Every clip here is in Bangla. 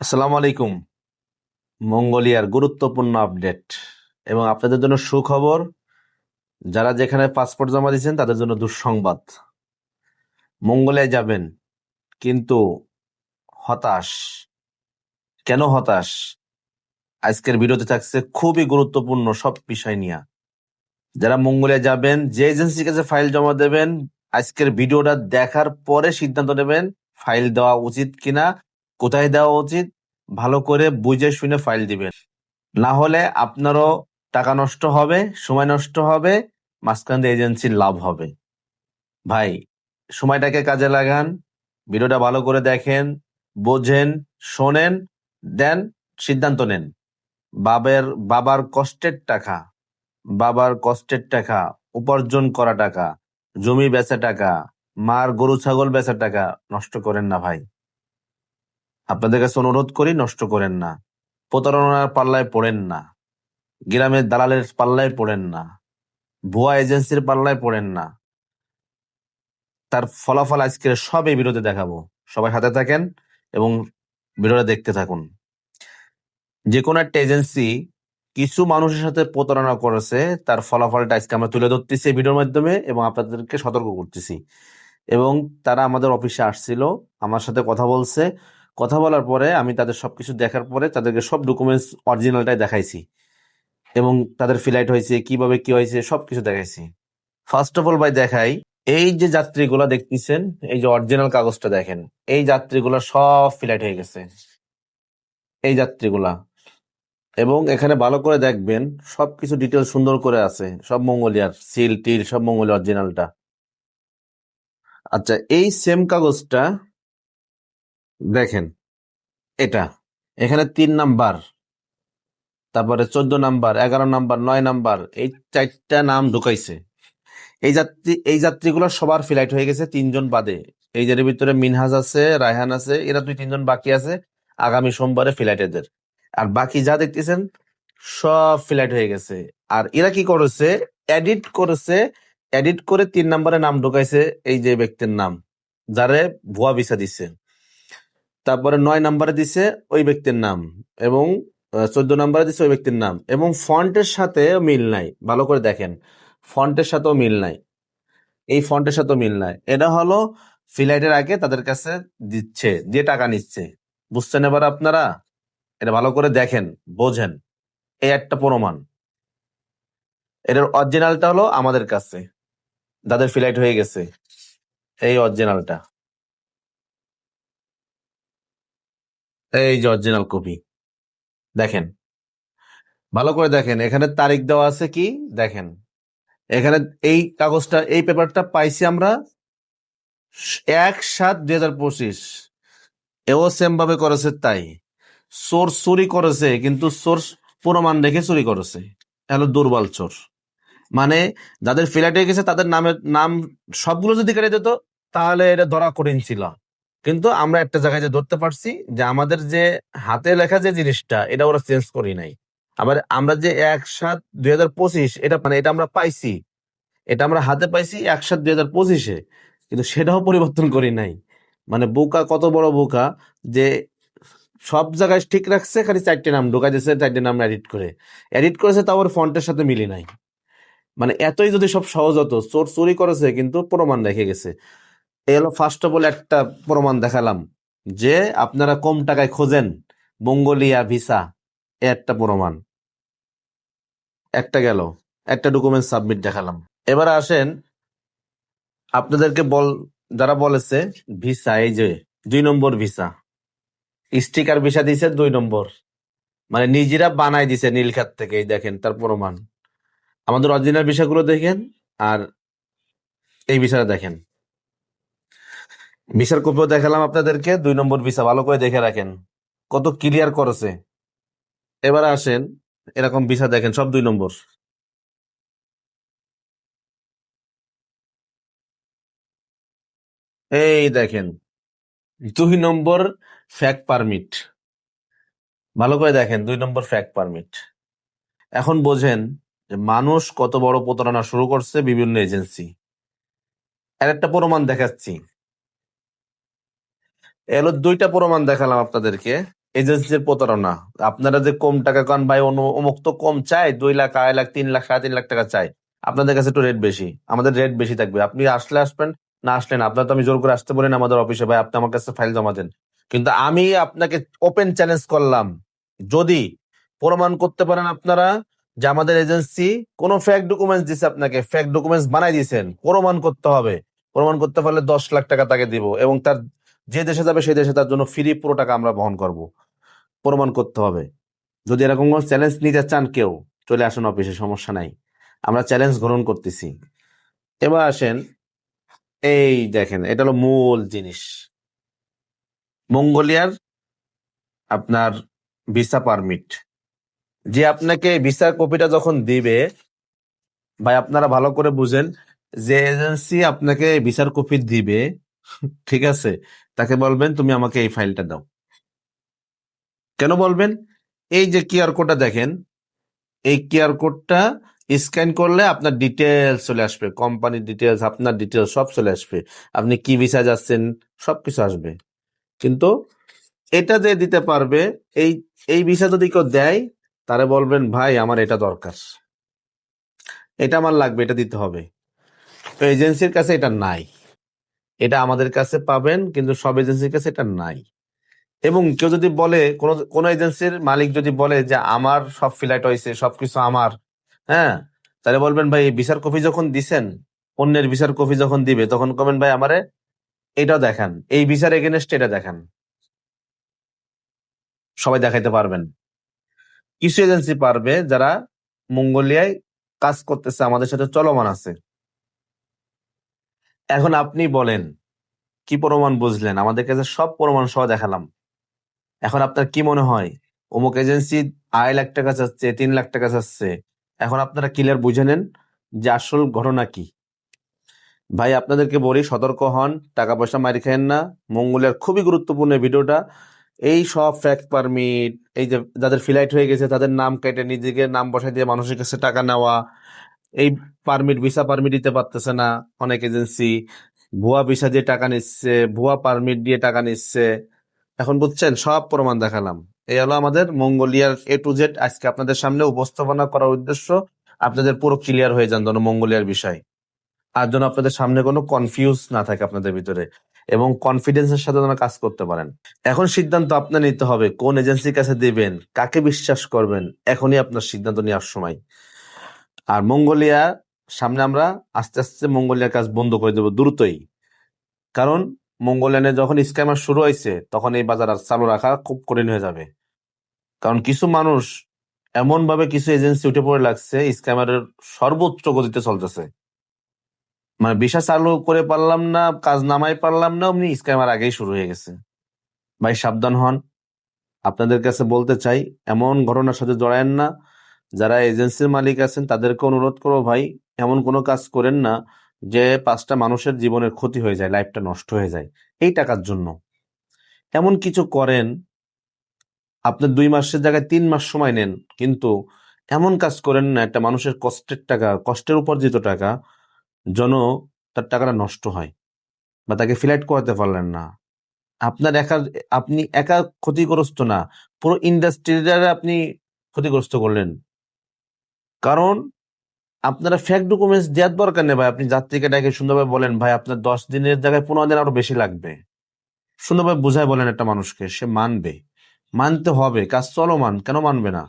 আসসালামু আলাইকুম, মঙ্গোলিয়ার গুরুত্বপূর্ণ আপডেট এবং আপনাদের জন্য সুখবর, যারা যেখানে পাসপোর্ট জমা দিয়েছেন তাদের জন্য দুঃসংবাদ। মঙ্গোলিয়ায় যাবেন কিন্তু হতাশ। কেন হতাশ? আজকের ভিডিওতে থাকছে খুবই গুরুত্বপূর্ণ সব বিষয় নিয়ে। যারা মঙ্গোলিয়া যাবেন, যে এজেন্সির কাছে ফাইল জমা দেবেন, আজকের ভিডিওটা দেখার পরে সিদ্ধান্ত নেবেন ফাইল দেওয়া উচিত কিনা কোথায় দেওয়া উচিত? ভালো করে বুঝে শুনে ফাইল দিবেন। না হলে আপনারও টাকা নষ্ট হবে, সময় নষ্ট হবে, মাঝখান দিয়ে এজেন্সির লাভ হবে। ভাই, সময়টাকে কাজে লাগান, ভিডিওটা ভালো করে দেখেন, বোঝেন, শোনেন, দেন সিদ্ধান্ত নেন। বাবের, বাবার কষ্টের টাকা, বাবার কষ্টের টাকা, উপার্জন করা টাকা, জমি বেচা টাকা, মার গরু, ছাগল বেচা টাকা নষ্ট করেন না ভাই। আপনাদের কাছে অনুরোধ করি নষ্ট করেন না। প্রতারণার পাল্লায় পড়েন না। গ্রামের দালালের পাল্লায় পড়েন না। ভুয়া এজেন্সির পাল্লায় পড়েন না। তার ফলাফল আজকের সব এই ভিডিওতে দেখাবো। সবাই হাতে থাকেন এবং ভিডিওটা দেখতে থাকুন। যে কোনো একটা এজেন্সি কিছু মানুষের সাথে প্রতারণা করেছে, তার ফলাফলটা আজকে আমরা তুলে ধরতেছি এই ভিডিওর মাধ্যমে এবং আপনাদেরকে সতর্ক করতেছি। এবং তারা আমাদের অফিসে আসছিল, আমার সাথে কথা বলছে কথা বলার পরে আমি তাদের সবকিছু দেখার পরে তাদেরকে সব ডকুমেন্টস অরিজিনালটাই দেখাইছি। এবং তাদের ফ্লাইট হয়েছে, কীভাবে কি হয়েছে সব কিছু দেখাইছি। ফার্স্ট অফ অল ভাই, দেখাই, এই যে যাত্রীগুলা দেখতেছেন, এই যে অরিজিনাল কাগজটা দেখেন, এই যাত্রীগুলা সব ফ্লাইট হয়ে গেছে। এই যাত্রীগুলা। এবং এখানে ভালো করে দেখবেন সব কিছু ডিটেল সুন্দর করে আছে, সব মঙ্গোলিয়ার সিল টিল, সব মঙ্গোলিয়া অরিজিনালটা আচ্ছা এই সেম কাগজটা দেখেন, এটা। এখানে তিন নাম্বার, তারপরে চোদ্দ নাম্বার, এগারো নাম্বার, নয় নাম্বার, এই চারটা নাম ঢুকাইছে। এই যাত্রী, এই যাত্রীগুলো সবার ফ্লাইট হয়ে গেছে তিনজন বাদে। এই যে এর ভিতরে মিনহাজ আছে, রায়হান আছে, এরা দুই তিনজন বাকি আছে আগামী সোমবারে ফ্লাইট এদের। আর বাকি যা দেখতেছেন, সব ফ্লাইট হয়ে গেছে। আর এরা কি করেছে এডিট করেছে এডিট করে তিন নম্বরে নাম ঢুকাইছে এই যে ব্যক্তির নাম, যারে ভুয়া ভিসা দিছে। তারপরে নয় নাম্বারে দিছে ওই ব্যক্তির নাম এবং চোদ্দ নাম্বারে দিছে ওই ব্যক্তির নাম এবং ফন্টের সাথে মিল নাই। ভালো করে দেখেন, ফন্টের সাথেও মিল নাই। এই ফন্টের সাথেও মিল নাই। এটা হলো ফ্লাইটের আগে তাদের কাছে দিচ্ছে, দিয়ে টাকা নিচ্ছে। বুঝছেন এবার আপনারা? এটা ভালো করে দেখেন, বোঝেন। এই একটা প্রমাণ। এটার অরিজিনালটা হলো আমাদের কাছে। যাদের ফ্লাইট হয়ে গেছে। এই অরিজিনালটা এই যে অরিজিনাল কপি দেখেন। ভালো করে দেখেন, এখানে তারিখ দেওয়া আছে কি? দেখেন। এখানে এই কাগজটা, এই পেপারটা পাইছি আমরা এক সাত দুই হাজার পঁচিশ। এও সেম ভাবে করেছে তাই। সোর্স চুরি করেছে, কিন্তু সোর্স প্রমাণ রেখে চুরি করেছে। হলো দুর্বল চোর। মানে যাদের ফ্ল্যাটে গেছে, তাদের নামের নাম সবগুলো যদি কেটে দিত, তাহলে এটা ধরা কঠিন ছিল। কিন্তু আমরা একটা জায়গায় যে ধরতে পারছি যে আমাদের যে হাতে লেখা যে জিনিসটা, এটা ওরা চেঞ্জ করি নাই। আবার আমরা যে এক সাত দুই হাজার পঁচিশ, এটা মানে এটা আমরা পাইছি। এটা আমরা হাতে পাইছি এক সাত দুই হাজার পঁচিশে, কিন্তু সেটাও পরিবর্তন করি নাই। মানে বোকা কত বড় বোকা যে সব জায়গায় ঠিক রাখছে, খালি চারটে নাম ঢোকা দিয়েছে, চারটে নাম এডিট করে। এডিট করেছে তাও ওর ফন্টের সাথে মিলি নাই। মানে এতই যদি সব সহজ হতো, চোর চুরি করেছে, কিন্তু প্রমাণ রেখে গেছে। এই হলো ফার্স্ট অফ অল একটা প্রমাণ দেখালাম যে আপনারা কম টাকায় খোঁজেন মঙ্গোলিয়া ভিসা, এ একটা প্রমাণ। একটা গেল, একটা ডকুমেন্ট সাবমিট দেখালাম। এবার আসেন, আপনাদেরকে বল, যারা বলেছে ভিসা, এই যে দুই নম্বর ভিসা স্টিকার ভিসা দিছে দুই নম্বর। মানে নিজেরা বানাই দিছে নীলখাত থেকে, এই দেখেন তার প্রমাণ। আমাদের অরিজিনাল ভিসাগুলো দেখেন আর এই ভিসাটা দেখেন। ভিসার কপিও দেখালাম আপনাদেরকে, দুই নম্বর ভিসা ভালো করে দেখে রাখেন। কত ক্লিয়ার করেছে। এবার আসেন, এরকম ভিসা দেখেন, সব দুই নম্বর। এই দেখেন, দুই নম্বর ফ্যাক পারমিট ভালো করে দেখেন, দুই নম্বর ফ্যাক পারমিট এখন বোঝেন যে মানুষ কত বড় প্রতারণা শুরু করছে বিভিন্ন এজেন্সি আর একটা প্রমাণ দেখাচ্ছি। এলো দুইটা প্রমাণ দেখালাম আপনাদেরকে। এজেন্সির প্রতারণা। আপনারা যে কম টাকা কান ভাই অমুক তো কম চাই দুই লাখ, আড়াই লাখ, তিন লাখ, সাড়ে তিন লাখ টাকা চাই আপনাদের কাছে একটু রেট বেশি। আমাদের রেট বেশি থাকবে। আপনি আসলে আসবেন, না আসলে না। আপনার তো আমি জোর করে আসতে বলেন আমাদের অফিসে ভাই, আপনি আমার কাছে ফাইল জমা দেন। কিন্তু আমি আপনাকে ওপেন চ্যালেঞ্জ করলাম। যদি প্রমাণ করতে পারেন আপনারা যে আমাদের এজেন্সি কোনো ফেক ডকুমেন্টস দিছে আপনাকে ফেক ডকুমেন্টস বানাই দিয়েছেন, প্রমাণ করতে হবে। প্রমাণ করতে পারলে দশ লাখ টাকা তাকে দিব এবং তার যে দেশে যাবে সেই দেশে তার জন্য ফ্রি পুরো টাকা আমরা বহন করব। প্রমাণ করতে হবে। যদি এরকম কোনো চ্যালেঞ্জ নিতে চান কেউ, চলে আসুন অফিসে সমস্যা নাই। আমরা চ্যালেঞ্জ গ্রহণ করতেছি। এবার আসেন, এই দেখেন, এটা হলো মূল জিনিস। মঙ্গোলিয়ার আপনার ভিসা পারমিট যে আপনাকে ভিসার কপিটা যখন দিবে, ভাই আপনারা ভালো করে বুঝেন, যে এজেন্সি আপনাকে ভিসার কপি দিবে, ঠিক আছে? তাকে বলবেন, তুমি আমাকে এই ফাইলটা দাও। কেন বলবেন? এই যে কিউআর কোডটা দেখেন, এই কিউআর কোডটা স্ক্যান করলে আপনার ডিটেলস চলে আসবে, কোম্পানির ডিটেলস আপনার ডিটেলস সব চলে আসবে। আপনি কি ভিসা যাচ্ছেন সব কিছু আসবে। কিন্তু এটা যে দিতে পারবে, এই এই ভিসা যদি কেউ দেয়, তারে বলবেন, ভাই, আমার এটা দরকার। এটা আমার লাগবে, এটা দিতে হবে। তো এজেন্সির কাছে এটা নাই। এটা আমাদের কাছে পাবেন, কিন্তু সব এজেন্সির কাছে এটা নাই। এবং কেউ যদি বলে, কোন কোন এজেন্সির মালিক যদি বলে যে, আমার সব ফ্লাইট হয়েছে সবকিছু আমার হ্যাঁ? তাহলে বলবেন, ভাই ভিসার কপি যখন দিছেন, অন্যের ভিসার কপি যখন দিবে, তখন কবেন ভাই, আমারে এটাও দেখান, এই ভিসার এগেনস্ট এটা দেখান। সবাই দেখাইতে পারবেন। কিছু এজেন্সি পারবে যারা মঙ্গোলিয়ায় কাজ করতেছে, আমাদের সাথে চলমান আছে। এখন আপনি বলেন, কি প্রমাণ বুঝলেন? আমাদের কাছে সব প্রমাণ সহ দেখালাম। এখন আপনার কি মনে হয়? অমুক এজেন্সি আড়াই লাখ টাকা চাচ্ছে, তিন লাখ টাকা চাচ্ছে। এখন আপনারা ক্লিয়ার বুঝে নেন যে আসল ঘটনা কি। ভাই, আপনাদেরকে বলি, সতর্ক হন টাকা পয়সা মারি খায়েন না। মঙ্গলের খুবই গুরুত্বপূর্ণ ভিডিওটা। এই সব ফ্যাক পারমিট এই যে যাদের ফ্লাইট হয়ে গেছে, তাদের নাম কেটে নিজেকে নাম বসাই দিয়ে মানুষের কাছে টাকা নেওয়া এই পারমিট ভিসা পারমিট দিতে পারতেছে না। অনেক এজেন্সি ভুয়া ভিসা দিয়ে টাকা নিচ্ছে, ভুয়া পারমিট দিয়ে টাকা নিচ্ছে। এখন বুঝছেন, সব প্রমাণ দেখালাম। এই হলো আমাদের মঙ্গোলিয়ার এ টু জেড আজকে আপনাদের সামনে উপস্থাপনা করার উদ্দেশ্য আপনাদের পুরো ক্লিয়ার হয়ে যান যেন মঙ্গোলিয়ার বিষয়। আর যেন আপনাদের সামনে কোনো কনফিউজ না থাকে আপনাদের ভিতরে এবং কনফিডেন্সের সাথে যেন কাজ করতে পারেন। এখন সিদ্ধান্ত আপনার নিতে হবে, কোন এজেন্সির কাছে দিবেন, কাকে বিশ্বাস করবেন, এখনই আপনার সিদ্ধান্ত নেওয়ার সময়। আর মঙ্গোলিয়া, সামনে আমরা আস্তে আস্তে মঙ্গোলিয়ার কাজ বন্ধ করে দেবো দ্রুতই। কারণ মঙ্গোলিয়ানে যখন স্ক্যামার শুরু হয়েছে, তখন এই বাজার আর চালু রাখা খুব কঠিন হয়ে যাবে। কারণ কিছু মানুষ এমন ভাবে কিছু এজেন্সি উঠে পড়ে লাগছে, স্ক্যামারের সর্বোচ্চ গতিতে চলতেছে। মানে ভিসা চালু করে পারলাম না, কাজ নামাই পারলাম না, অমনি স্ক্যামার আগেই শুরু হয়ে গেছে। ভাই, সাবধান হন। আপনাদের কাছে বলতে চাই, এমন ঘটনার সাথে জড়ায়েন না। যারা এজেন্সির মালিক আছেন, তাদেরকে অনুরোধ করো ভাই, এমন কোনো কাজ করেন না যে পাঁচটা মানুষের জীবনের ক্ষতি হয়ে যায়, লাইফটা নষ্ট হয়ে যায়। এই টাকার জন্য। এমন কিছু করেন, আপনার দুই মাসের জায়গায় তিন মাস সময় নেন, কিন্তু এমন কাজ করেন না, একটা মানুষের কষ্টের টাকা, কষ্টের উপার্জিত টাকা যেন তার টাকাটা নষ্ট হয় বা তাকে ফ্লাইট করাতে পারলেন না। আপনার একা, আপনি একা ক্ষতিগ্রস্ত না, পুরো ইন্ডাস্ট্রিটারে আপনি ক্ষতিগ্রস্ত করলেন। কারণ আপনারা ফেক ডকুমেন্টস দেওয়ার দরকার নেই ভাই। আপনি যাত্রীকে ডেকে সুন্দরভাবে বলেন, ভাই, আপনার দশ দিনের জায়গায় পনেরো দিন আরও বেশি লাগবে। সুন্দরভাবে বুঝায় বলেন একটা মানুষকে, সে মানবে। মানতে হবে, কাজ চলমান, কেন মানবে না?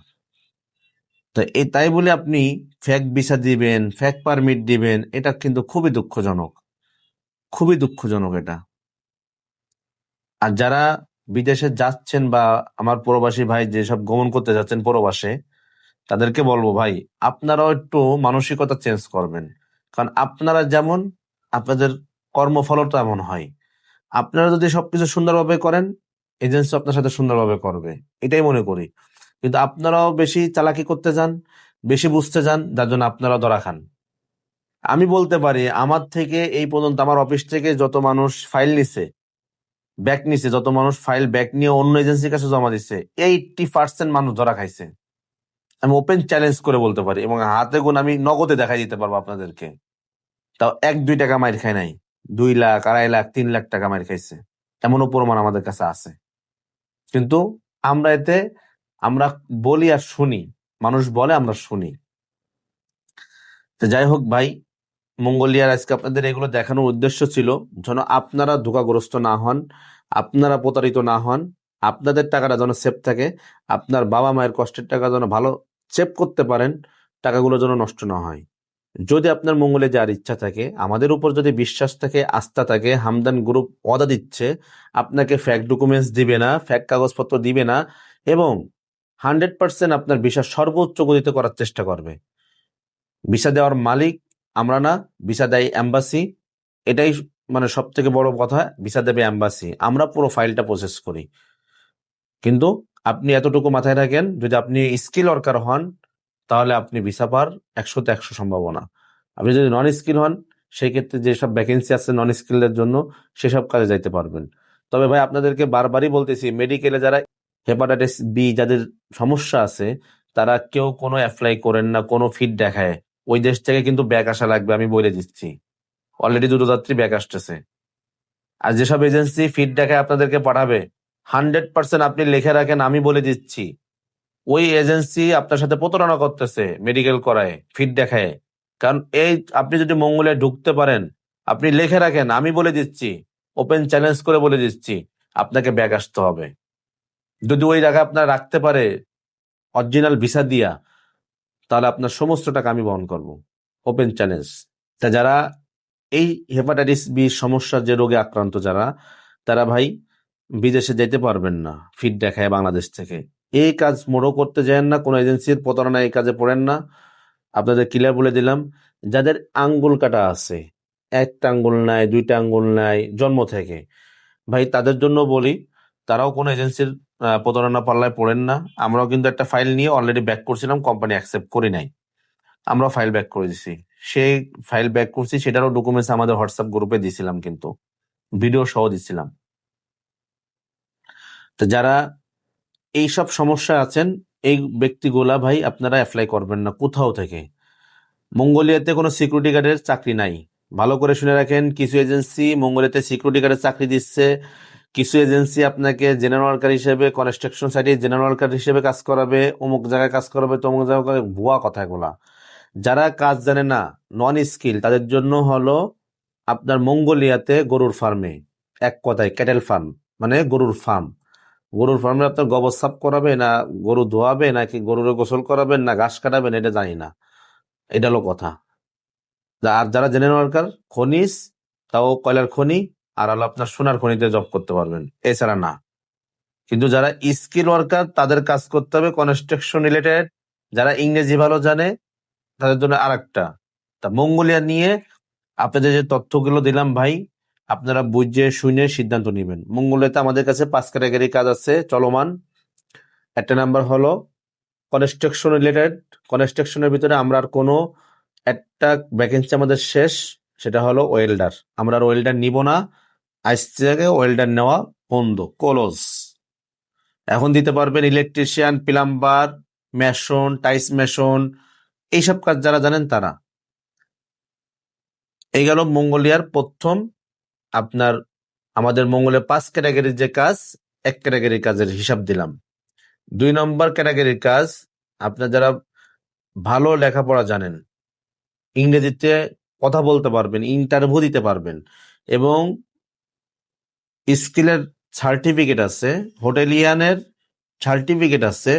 তো এই তাই বলে আপনি ফেক ভিসা দিবেন ফেক পারমিট দিবেন, এটা কিন্তু খুবই দুঃখজনক। খুবই দুঃখজনক এটা। আর যারা বিদেশে যাচ্ছেন বা আমার প্রবাসী ভাই যেসব গমন করতে যাচ্ছেন প্রবাসে তাদেরকে বলব, ভাই, আপনারাও একটু মানসিকতা চেঞ্জ করবেন। কারণ আপনারা যেমন, আপনাদের কর্মফলও তেমন হয়। আপনারা যদি সবকিছু সুন্দরভাবে করেন এজেন্সি আপনার সাথে সুন্দরভাবে করবে। এটাই মনে করি। কিন্তু আপনারাও বেশি চালাকি করতে যান, বেশি বুঝতে যান, যার জন্য আপনারাও ধরা খান। আমি বলতে পারি, আমার থেকে এই পর্যন্ত আমার অফিস থেকে যত মানুষ ফাইল নিছে ব্যাক নিছে, যত মানুষ ফাইল ব্যাক নিয়ে অন্য এজেন্সির কাছে জমা দিচ্ছে এইটি পার্সেন্ট মানুষ ধরা খাইছে। আমি ওপেন চ্যালেঞ্জ করে বলতে পারি এবং হাতে গুণ আমি নগদে দেখাই দিতে পারব আপনাদেরকে। তাও এক, দুই টাকা মাইর খাই নাই। দুই লাখ, আড়াই লাখ, তিন লাখ টাকা মাইর খাইছে। এমনও প্রমাণ আমাদের কাছে আছে। কিন্তু আমরা এতে, আমরা বলি আর শুনি। মানুষ বলে, আমরা শুনি। তো যাই হোক ভাই, মঙ্গলিয়ার আজকে আপনাদের এগুলো দেখানোর উদ্দেশ্য ছিল যেন আপনারা ধোকাগ্রস্ত না হন, আপনারা প্রতারিত না হন, আপনাদের টাকাটা যেন সেফ থাকে, আপনার বাবা মায়ের কষ্টের টাকা যেন ভালো সেভ করতে পারেন, টাকাগুলো যেন নষ্ট না হয়। যদি আপনার মঙ্গলে যার ইচ্ছা থাকে, আমাদের উপর যদি বিশ্বাস থাকে, আস্থা থাকে, হামদান গ্রুপ ওয়াদা দিচ্ছে, আপনাকে ফ্যাক ডকুমেন্টস দিবে না ফ্যাক কাগজপত্র দিবে না এবং হান্ড্রেড পার্সেন্ট আপনার ভিসা সর্বোচ্চ গতিতে করার চেষ্টা করবে। ভিসা দেওয়ার মালিক আমরা না, ভিসা দেয় অ্যাম্বাসি এটাই মানে সব থেকে বড় কথা, ভিসা দেবে অ্যাম্বাসি আমরা পুরো ফাইলটা প্রসেস করি। কিন্তু আপনি এতটুকু মাথায় রাখেন, যদি আপনি স্কিল ওয়ার্কার হন, তাহলে আপনি ভিসা পার একশোতে একশো সম্ভাবনা। আপনি যদি নন স্কিল হন সেই ক্ষেত্রে যেসব ভ্যাকেন্সি আছে নন স্কিলদের জন্য, সেসব কাজে যাইতে পারবেন। তবে ভাই, আপনাদেরকে বারবারই বলতেছি মেডিকেলে যারা হেপাটাইটিস বি যাদের সমস্যা আছে, তারা কেউ কোনো অ্যাপ্লাই করেন না, কোনো ফিট দেখায়। ওই দেশ থেকে কিন্তু ব্যাক আসা লাগবে, আমি বলে দিচ্ছি। অলরেডি দুটো যাত্রী ব্যাক আসতেছে। আর যেসব এজেন্সি ফিট দেখায় আপনাদেরকে পাঠাবে হান্ড্রেড পার্সেন্ট আপনি লিখে রাখেন, আমি বলে দিচ্ছি। ওই এজেন্সি আপনার সাথে প্রতারণা করতেছে মেডিকেল করায়, ফিট দেখায়। কারণ এই আপনি যদি মঙ্গলে ঢুকতে পারেন, আপনি লিখে রাখেন, আমি বলে দিচ্ছি, ওপেন চ্যালেঞ্জ করে বলে দিচ্ছি, আপনাকে ব্যাগ আসতে হবে। যদি ওই জায়গায় আপনার রাখতে পারে অরিজিনাল ভিসা দিয়া, তাহলে আপনার সমস্ত টাকা আমি বহন করব। Open challenge. তা যারা এই হেপাটাইটিস বি সমস্যার যে রোগে আক্রান্ত যারা, তারা ভাই বিদেশে যেতে পারবেন না, ফিট দেখায় বাংলাদেশ থেকে। এই কাজ মোড়ো করতে যান না, কোনো এজেন্সির প্রতারণা এই কাজে পড়েন না। আপনাদের ক্লিয়ার বলে দিলাম, যাদের আঙ্গুল কাটা আছে, একটা আঙ্গুল নাই, দুইটা আঙ্গুল নাই, জন্ম থেকে। ভাই, তাদের জন্য বলি, তারাও কোনো এজেন্সির প্রতারণা পাল্লায় পড়েন না। আমরাও কিন্তু একটা ফাইল নিয়ে অলরেডি ব্যাক করছিলাম কোম্পানি অ্যাকসেপ্ট করি নাই। আমরা ফাইল ব্যাক করে দিছি। সেই ফাইল ব্যাক করছি, সেটারও ডকুমেন্টস আমাদের হোয়াটসঅ্যাপ গ্রুপে দিছিলাম কিন্তু। ভিডিও সহ দিছিলাম। তো যারা এইসব সমস্যা আছেন, এই ব্যক্তিগুলা ভাই আপনারা অ্যাপ্লাই করবেন না কোথাও থেকে। মঙ্গোলিয়াতে কোনো সিকিউরিটি গার্ডের চাকরি নাই। ভালো করে শুনে রাখেন, কিছু এজেন্সি মঙ্গোলিয়াতে সিকিউরিটি গার্ডের চাকরি দিচ্ছে। কিছু এজেন্সি আপনাকে জেনারেল ওয়ার্কার হিসেবে কনস্ট্রাকশন সাইটে জেনারেল ওয়ার্কার হিসেবে কাজ করাবে, অমুক জায়গায় কাজ করাবে, তমুক জায়গায় ভুয়া কথা এগুলা। যারা কাজ জানে না নন স্কিল তাদের জন্য হলো আপনার মঙ্গোলিয়াতে গরুর ফার্মে এক কথায় ক্যাটেল ফার্ম মানে গরুর ফার্ম গরুর ফার্মে আপনার গোবর সাপ করাবে না, গরু ধোয়াবে নাকি গরুর গোসল করাবেন না, ঘাস কাটাবেন এটা জানি না। এটা হলো কথা। আর যারা জেনারেল ওয়ার্কার খনিজ, তাও কয়লার খনি, আর হলো আপনার সোনার খনিতে জব করতে পারবেন, এছাড়া না। কিন্তু যারা স্কিল ওয়ার্কার তাদের কাজ করতে হবে কনস্ট্রাকশন রিলেটেড যারা ইংরেজি ভালো জানে, তাদের জন্য আর একটা তা মঙ্গোলিয়া নিয়ে আপনাদের যে তথ্যগুলো দিলাম ভাই আপনারা বুঝে শুনে সিদ্ধান্ত নেবেন। মঙ্গলিয়াতে আমাদের কাছে পাঁচ ক্যাটাগরি কাজ আছে, চলমান। একটা নাম্বার হলো কনস্ট্রাকশন রিলেটেড কনস্ট্রাকশনের ভিতরে আমরা আর কোনো একটা ভ্যাকেন্সি আমাদের শেষ, সেটা হলো ওয়েল্ডার আমরা আর ওয়েল্ডার নিব না। আজ থেকে ওয়েল্ডার নেওয়া বন্ধ ক্লোজ এখন দিতে পারবেন electrician plumber mason tiles mason এইসব কাজ যারা জানেন তারা। এই গেল মঙ্গোলিয়ার প্রথম আপনার আমাদের মঙ্গলে পাঁচ ক্যাটাগরির যে কাজ, এক ক্যাটাগরির কাজের হিসাব দিলাম। দুই নম্বর ক্যাটাগরির কাজ, আপনার যারা ভালো লেখাপড়া জানেন, ইংরেজিতে কথা বলতে পারবেন ইন্টারভিউ দিতে পারবেন এবং স্কিলের সার্টিফিকেট আছে হোটেলিয়ানের সার্টিফিকেট আছে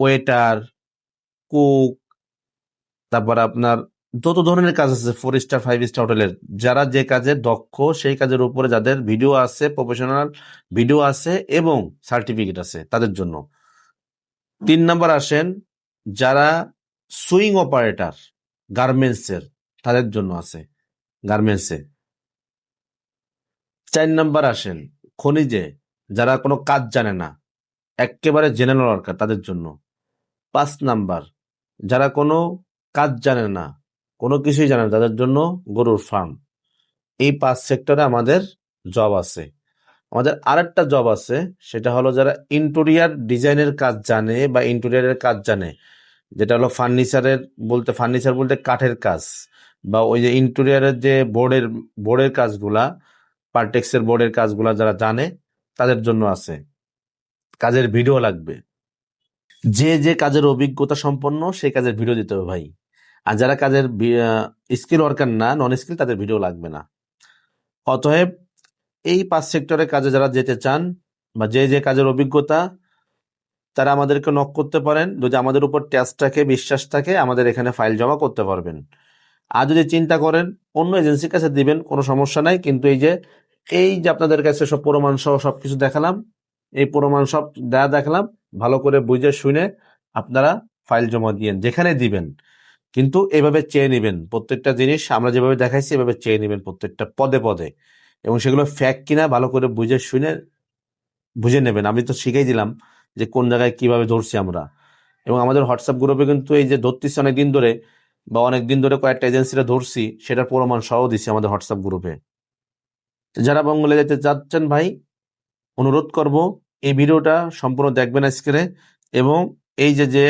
ওয়েটার কুক তারপর আপনার যত ধরনের কাজ আছে ফোর স্টার ফাইভ স্টার হোটেলের যারা যে কাজে দক্ষ, সেই কাজের উপরে যাদের ভিডিও আছে প্রফেশনাল ভিডিও আছে এবং সার্টিফিকেট আছে, তাদের জন্য। তিন নাম্বার আসেন, যারা সুইং অপারেটর গার্মেন্টসের তাদের জন্য আছে গার্মেন্টসে চার নাম্বার আসেন, খনিজে, যারা কোনো কাজ জানে না, একেবারে জেনারেল ওয়ার্কার তাদের জন্য। পাঁচ নাম্বার, যারা কোনো কাজ জানে না কোনো কিছুই জানে না। তাদের জন্য গরুর ফার্ম এই পাঁচ সেক্টরে আমাদের জব আছে। আমাদের আরেকটা জব আছে, সেটা হলো যারা ইন্টেরিয়ার ডিজাইনের কাজ জানে বা ইন্টেরিয়ারের কাজ জানে। যেটা হলো ফার্নিচারের বলতে, ফার্নিচার বলতে কাঠের কাজ বা ওই যে ইন্টেরিয়ারের যে বোর্ডের বোর্ডের কাজগুলা পার্টেক্সের বোর্ডের কাজগুলা যারা জানে, তাদের জন্য আছে। কাজের ভিডিও লাগবে। যে যে কাজের অভিজ্ঞতা সম্পন্ন, সেই কাজের ভিডিও দিতে হবে ভাই। আর যারা কাজের স্কিল ওয়ার্কার না নন স্কিল তাদের ভিডিও লাগবে না। অতএব এই পাঁচ সেক্টরের কাজে যারা যেতে চান বা যে যে কাজের অভিজ্ঞতা, তারা আমাদেরকে নক করতে পারেন। যদি আমাদের উপর ট্যাক্স থাকে, বিশ্বাস থাকে, আমাদের এখানে ফাইল জমা করতে পারবেন। আর যদি চিন্তা করেন, অন্য এজেন্সির কাছে দিবেন, কোনো সমস্যা নাই। কিন্তু এই যে এই যে আপনাদের কাছে সব প্রমাণ সহ সব কিছু দেখালাম, এই প্রমাণ সব দেয়া দেখালাম, ভালো করে বুঝে শুনে আপনারা ফাইল জমা দিয়েন যেখানে দিবেন। কিন্তু এভাবে চেয়ে নেবেন। প্রত্যেকটা জিনিস আমরা যেভাবে দেখাইছি, এভাবে চেয়ে নেবেন প্রত্যেকটা পদে পদে। এবং সেগুলো ফ্যাক কিনা ভালো করে বুঝে শুনে, বুঝে নেবেন। আমি তো শিখেই দিলাম যে কোন জায়গায় কীভাবে ধরছি আমরা। এবং আমাদের হোয়াটসঅ্যাপ গ্রুপে কিন্তু এই যে ধরতেছি অনেক দিন ধরে বা অনেক দিন ধরে কয়েকটা এজেন্সিরা ধরছি, সেটার প্রমাণ সহ দিছি আমাদের হোয়াটসঅ্যাপ গ্রুপে যারা বঙ্গলে যেতে চাচ্ছেন ভাই, অনুরোধ করব, এই ভিডিওটা সম্পূর্ণ দেখবেন আজকে এবং এই যে যে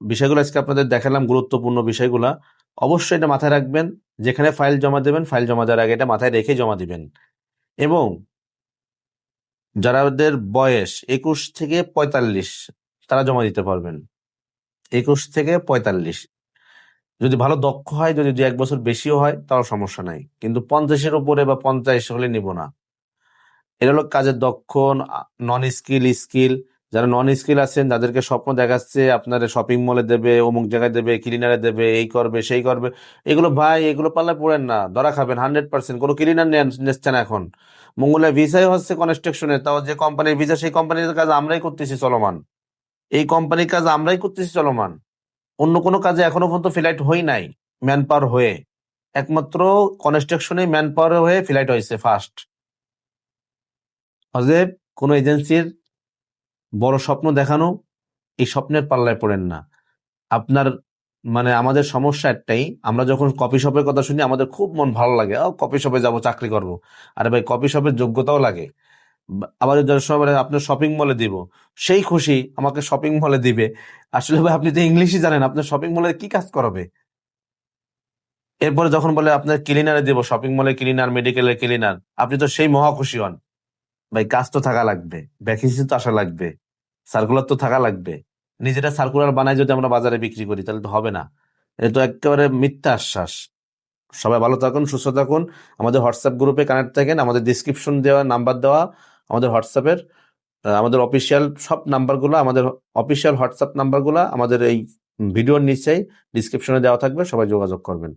বিষয়গুলো আজকে আপনাদের দেখালাম, গুরুত্বপূর্ণ বিষয়গুলো। অবশ্যই এটা মাথায় রাখবেন, যেখানে ফাইল জমা দেবেন, ফাইল জমা দেওয়ার আগে এটা মাথায় রেখে জমা দিবেন। এবং যারাদের বয়স একুশ থেকে পঁয়তাল্লিশ, তারা জমা দিতে পারবেন। একুশ থেকে পঁয়তাল্লিশ। যদি ভালো দক্ষ হয়, যদি দু এক বছর বেশিও হয়, তাও সমস্যা নাই। কিন্তু পঞ্চাশের উপরে বা পঞ্চাশ হলে নিব না। এটা হলো কাজের দক্ষ নন স্কিল স্কিল। যারা নন স্কিল আছেন, যাদেরকে স্বপ্ন দেখাচ্ছে, আপনার শপিং মলে দেবে, অমুক জায়গায় দেবে ক্লিনারে দেবে, এই করবে, সেই করবে, এগুলো ভাই, এগুলো পাল্লা পড়েন না, ধরা খাবেন হান্ড্রেড পার্সেন্ট কোনো ক্লিনার নিচ্ছেন এখন। মঙ্গলের ভিসাই হচ্ছে কনস্ট্রাকশনে তাও যে কোম্পানির ভিসা সেই কোম্পানির কাজ আমরাই করতেছি চলমান। এই কোম্পানির কাজ আমরাই করতেছি চলমান। অন্য কোনো কাজে এখনও পর্যন্ত ফ্লাইট হই নাই ম্যান পাওয়ার হয়ে। একমাত্র কনস্ট্রাকশনে ম্যান পাওয়ার হয়ে ফ্লাইট হয়েছে ফার্স্ট অজেব, কোনো এজেন্সির বড় স্বপ্ন দেখানো, এই স্বপ্নের পাল্লায় পড়েন না। আপনার মানে আমাদের সমস্যা একটাই, আমরা যখন কপি শপের কথা শুনি, আমাদের খুব মন ভালো লাগে ও কফি শপে যাব, চাকরি করব। আরে ভাই কপি শপের যোগ্যতাও লাগে। আবার যার সময় আপনার শপিং মলে দিব। সেই খুশি আমাকে শপিং মলে দিবে। আসলে ভাই, আপনি তো ইংলিশই জানেন, আপনার শপিং মলে কি কাজ করাবে? এরপরে যখন বলে, আপনার ক্লিনারে দিব শপিং মলে ক্লিনার মেডিকেলের ক্লিনার আপনি তো সেই মহা খুশি হন। ভাই, কাজ তো থাকা লাগবে। ভ্যাকেন্সি তো আসা লাগবে। সার্কুলার তো থাকা লাগবে। নিজেরা সার্কুলার বানাই যদি আমরা বাজারে বিক্রি করি, তাহলে তো হবে না। এটা তো একেবারে মিথ্যা আশ্বাস। সবাই ভালো থাকুন, সুস্থ থাকুন। আমাদের হোয়াটসঅ্যাপ গ্রুপে কানেক্ট থাকেন, আমাদের ডিসক্রিপশন দেওয়া নাম্বার দেওয়া, আমাদের হোয়াটসঅ্যাপের আমাদের অফিসিয়াল সব নাম্বারগুলো আমাদের অফিসিয়াল হোয়াটসঅ্যাপ নাম্বারগুলো আমাদের এই ভিডিওর নিচেই ডিসক্রিপশনে দেওয়া থাকবে, সবাই যোগাযোগ করবেন।